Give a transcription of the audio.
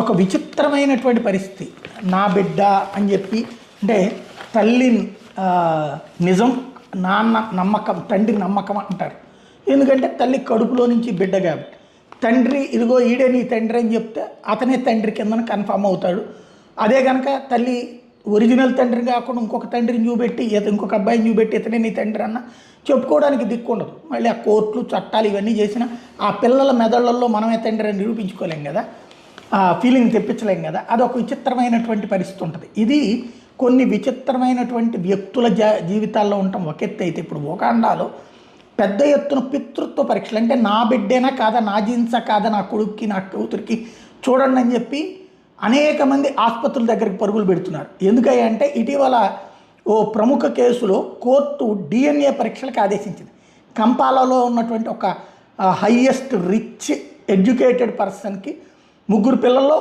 ఒక విచిత్రమైనటువంటి పరిస్థితి. నా బిడ్డ అని చెప్పి అంటే తల్లి నిజం నాన్న నమ్మకం తండ్రి నమ్మకం అంటారు. ఎందుకంటే తల్లి కడుపులో నుంచి బిడ్డ కాబట్టి. తండ్రి ఇదిగో ఈడే నీ తండ్రి అని చెప్తే అతనే తండ్రి కిందన కన్ఫామ్ అవుతాడు. అదే కనుక తల్లి ఒరిజినల్ తండ్రి కాకుండా ఇంకొక తండ్రిని చూపెట్టి ఇంకొక అబ్బాయిని చూపెట్టి ఇతనే నీ తండ్రి అన్న చెప్పుకోవడానికి దిక్కు ఉండదు మళ్ళీ ఆ కోర్టులు చట్టాలు ఇవన్నీ చేసిన ఆ పిల్లల మెదళ్ళల్లో మనమే తండ్రి అని నిరూపించుకోలేం కదా. ఫీలింగ్ తెప్పించలేం కదా. అదొక విచిత్రమైనటువంటి పరిస్థితి ఉంటుంది. ఇది కొన్ని విచిత్రమైనటువంటి వ్యక్తుల జా జీవితాల్లో ఉండటం ఒక ఎత్తు అయితే ఇప్పుడు ఓకాండాలో పెద్ద ఎత్తున పితృత్వ పరీక్షలు అంటే నా బిడ్డేనా కాదా నా జీన్సా కాదా నా కొడుక్కి నా కూతురికి చూడండి అని చెప్పి అనేక మంది ఆసుపత్రుల దగ్గరికి పరుగులు పెడుతున్నారు. ఎందుకంటే ఇటీవల ఓ ప్రముఖ కేసులో కోర్టు డిఎన్ఏ పరీక్షలకు ఆదేశించింది. కంపాలలో ఉన్నటువంటి ఒక హయ్యెస్ట్ రిచ్ ఎడ్యుకేటెడ్ పర్సన్కి ముగ్గురు పిల్లల్లో